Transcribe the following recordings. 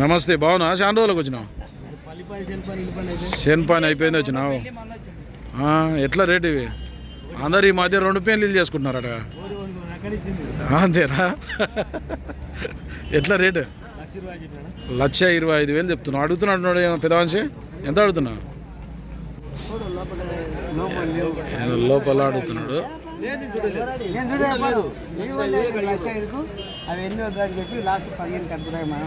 నమస్తే బాగున్నా చాలా రోజులకు వచ్చినావు. శని పని అయిపోయింది వచ్చినావు. ఎట్లా రేట్ ఇవి? అందరు ఈ మధ్య రెండు పెళ్ళిళ్ళు చేసుకుంటున్నారట. అంతేనా? ఎట్లా రేటు? లక్ష ఇరవై ఐదు వేలు చెప్తున్నావు. అడుగుతున్నాడు ఏమో పెద్ద మనిషి ఎంత అడుగుతున్నావు? లోపల అడుగుతున్నాడు. అవి ఎన్ని వద్దని చెప్పి లాస్ట్ పదిహేను కడుతున్నాయి మా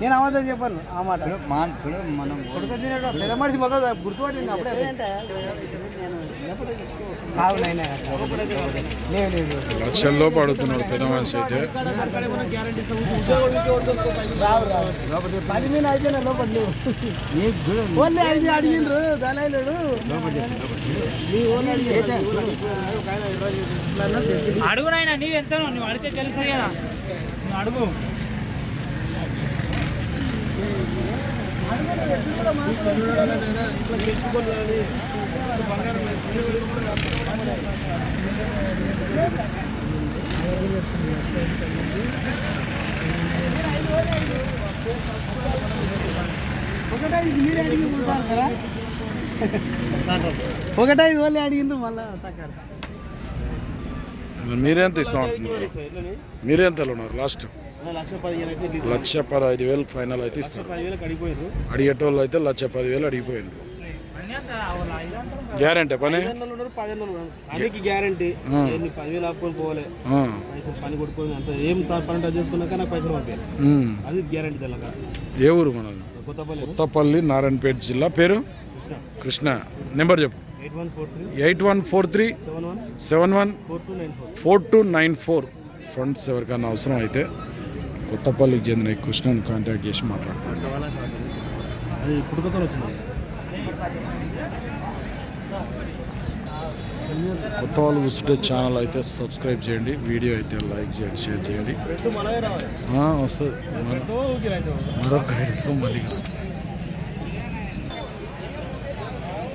నేను అబద్ధం చెప్పాను ఆ మాట. మనం పెద్ద మనిషి మొక్క గుర్తుపట్టింది అప్పుడే. కావు నైనా లేదు లేదు లక్షల లోపు అడుగుతున్నాడు పెద్ద మనిషి అయితే. రావు రావు. పది మీద అయిపోయినా లోపల లేవు. ఓన్లీ ఐదు అడిగిండ్రు దళాయిలుడు నీ ఓన్లీ అడిగి అడుగు నాయన నీవు ఎంత నువ్వు అడిగితే తెలుస్తుంది కదా. నువ్వు అడుగు. ఒకటైదు మీరే అడిగి ఉంటారు కదా. అడిగిండ్రు మళ్ళా మీరెంత ఇస్తాం అంటున్నారు మీరెంతలో ఉన్నారు లాస్ట్? లక్ష పదహైదు వేలు ఫైనల్ అయితే ఇస్తారు. అడిగిపోయారు అడిగేటోళ్ళు అయితే లక్ష పదివేలు? ఇదంతా గ్యారంటీ పని? గ్యారంటీ. పదివేలు ఆపుకొని పైసలు పని కొట్టుకొని అంత ఏం తా- పని టచ్ చేసుకున్నాక నాకు పైసలు. అది గ్యారంటీ తెలంగాణ ఏ ఊరు మనది? కొత్తపల్లి. కొత్తపల్లి నారాయణపేట జిల్లా. పేరు? కృష్ణ. నెంబర్ చెప్పు. Eight one four three seven one four two nine four. Friends ఎవరికైనా అవసరం అయితే కొత్తపల్లికి చెందిన ఈ కృష్ణని కాంటాక్ట్ చేసి మాట్లాడతాను కొత్త వాళ్ళు చూస్తుంటే ఛానల్ అయితే సబ్స్క్రైబ్ చేయండి వీడియో అయితే లైక్ చేయండి షేర్ చేయండి. వస్తుంది. మరొక మళ్ళీ